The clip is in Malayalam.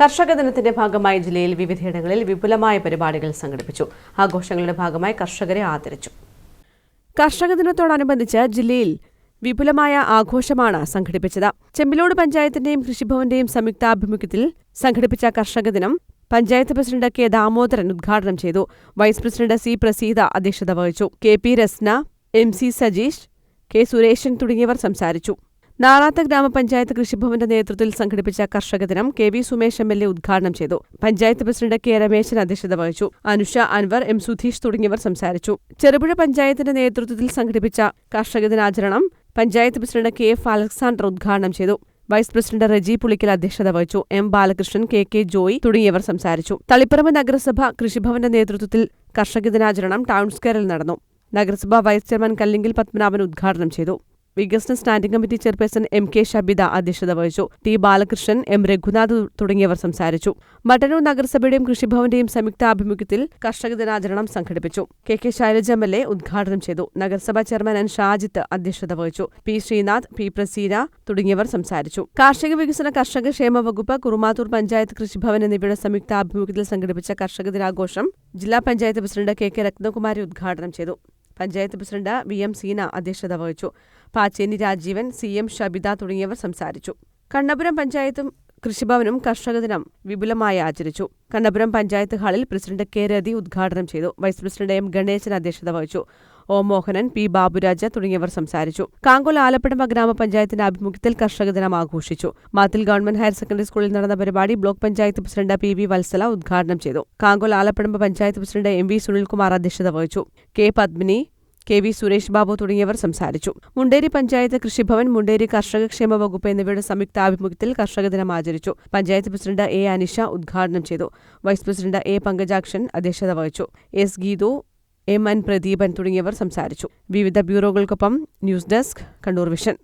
കർഷക ദിനത്തിന്റെ ഭാഗമായി ജില്ലയിൽ വിവിധയിടങ്ങളിൽ വിപുലമായ പരിപാടികൾ സംഘടിപ്പിച്ചു. ആഘോഷങ്ങളുടെ ഭാഗമായി കർഷകരെ ആദരിച്ചു. കർഷക ദിനത്തോടനുബന്ധിച്ച് ജില്ലയിൽ വിപുലമായ ആഘോഷമാണ് സംഘടിപ്പിച്ചത്. ചെമ്പിലോട് പഞ്ചായത്തിന്റെയും കൃഷിഭവന്റെയും സംയുക്താഭിമുഖ്യത്തിൽ സംഘടിപ്പിച്ച കർഷക ദിനം പഞ്ചായത്ത് പ്രസിഡന്റ് കെ ദാമോദരൻ ഉദ്ഘാടനം ചെയ്തു. വൈസ് പ്രസിഡന്റ് സി പ്രസീത അധ്യക്ഷത വഹിച്ചു. K P Rasna M C Sajeesh K Sureshan തുടങ്ങിയവർ സംസാരിച്ചു. നാറാത്ത ഗ്രാമപഞ്ചായത്ത് കൃഷിഭവന്റെ നേതൃത്വത്തിൽ സംഘടിപ്പിച്ച കർഷക ദിനം K V Sumesh M L A ഉദ്ഘാടനം ചെയ്തു. പഞ്ചായത്ത് പ്രസിഡന്റ് കെ രമേശൻ അധ്യക്ഷത വഹിച്ചു. അനുഷ അൻവർ എം സുധീഷ് തുടങ്ങിയവർ സംസാരിച്ചു. ചെറുപുഴ പഞ്ചായത്തിന്റെ നേതൃത്വത്തിൽ സംഘടിപ്പിച്ച കർഷക ദിനാചരണം panchayat president K F Alexander ഉദ്ഘാടനം ചെയ്തു. വൈസ് പ്രസിഡന്റ് റജി പുളിക്കൽ അധ്യക്ഷത വഹിച്ചു. M Balakrishnan K K Joy തുടങ്ങിയവർ സംസാരിച്ചു. തളിപ്പറമ്പ് നഗരസഭ കൃഷിഭവന്റെ നേതൃത്വത്തിൽ കർഷക ദിനാചരണം ടൗൺ സ്ക്വയറിൽ നടന്നു. നഗരസഭ വൈസ് ചെയർമാൻ കല്ലിങ്കിൽ പത്മനാഭൻ ഉദ്ഘാടനം ചെയ്തു. വികസന standing committee chairperson M K Shabitha അധ്യക്ഷത വഹിച്ചു. ടി ബാലകൃഷ്ണൻ എം രഘുനാഥ് തുടങ്ങിയവർ സംസാരിച്ചു. മട്ടന്നൂർ നഗരസഭയുടെയും കൃഷിഭവന്റെയും സംയുക്താഭിമുഖ്യത്തിൽ കർഷക ദിനാചരണം സംഘടിപ്പിച്ചു. K K Shailaja M L A ഉദ്ഘാടനം ചെയ്തു. നഗരസഭാ ചെയർമാൻ എൻ ഷാജിത്ത് അധ്യക്ഷത വഹിച്ചു. പി ശ്രീനാഥ് പി പ്രസീന തുടങ്ങിയവർ സംസാരിച്ചു. കാർഷിക വികസന കർഷക ക്ഷേമ വകുപ്പ് കുറുമാത്തൂർ പഞ്ചായത്ത് കൃഷിഭവൻ എന്നിവയുടെ സംയുക്താഭിമുഖ്യത്തിൽ സംഘടിപ്പിച്ച കർഷക ദിനാഘോഷം ജില്ലാ panchayat president K K Rathnakumari ഉദ്ഘാടനം ചെയ്തു. Panchayat president V M Seena അധ്യക്ഷത വഹിച്ചു. പാച്ചേനി രാജീവൻ സി എം ഷബിത തുടങ്ങിയവർ സംസാരിച്ചു. കണ്ണപുരം പഞ്ചായത്തും കൃഷിഭവനും കർഷക ദിനം വിപുലമായി ആചരിച്ചു. കണ്ണപുരം പഞ്ചായത്ത് ഹാളിൽ പ്രസിഡന്റ് കെ രതി ഉദ്ഘാടനം ചെയ്തു. വൈസ് പ്രസിഡന്റ് എം ഗണേശൻ അധ്യക്ഷത വഹിച്ചു. O Mohanan P. ബാബുരാജ തുടങ്ങിയവർ സംസാരിച്ചു. കാങ്കോൽ ആലപ്പടമ്പ ഗ്രാമപഞ്ചായത്തിന്റെ ആഭിമുഖ്യത്തിൽ കർഷക ദിനം ആഘോഷിച്ചു. മാത്തിൽ ഗവൺമെന്റ് ഹയർ സെക്കൻഡറി സ്കൂളിൽ നടന്ന പരിപാടി block panchayat president P. V. Valsala ഉദ്ഘാടനം ചെയ്തു. Kankol Alapadamba panchayat president M. V. Sunilkumar അധ്യക്ഷത വഹിച്ചു. K. Padmini K. V. Suresh Babu തുടങ്ങിയവർ സംസാരിച്ചു. മുണ്ടേരി പഞ്ചായത്ത് കൃഷിഭവൻ മുണ്ടേരി കർഷക ക്ഷേമ വകുപ്പ് എന്നിവയുടെ സംയുക്താഭിമുഖ്യത്തിൽ കർഷക ദിനം ആചരിച്ചു. Panchayat president A. അനിഷ ഉദ്ഘാടനം ചെയ്തു. Vice president A. പങ്കജാക്ഷൻ അധ്യക്ഷത വഹിച്ചു. S. Geethu M. N. Pradeepan തുടങ്ങിയവർ സംസാരിച്ചു. വിവിധ ബ്യൂറോകൾക്കൊപ്പം ന്യൂസ് ഡെസ്ക് കണ്ണൂർ വിഷൻ.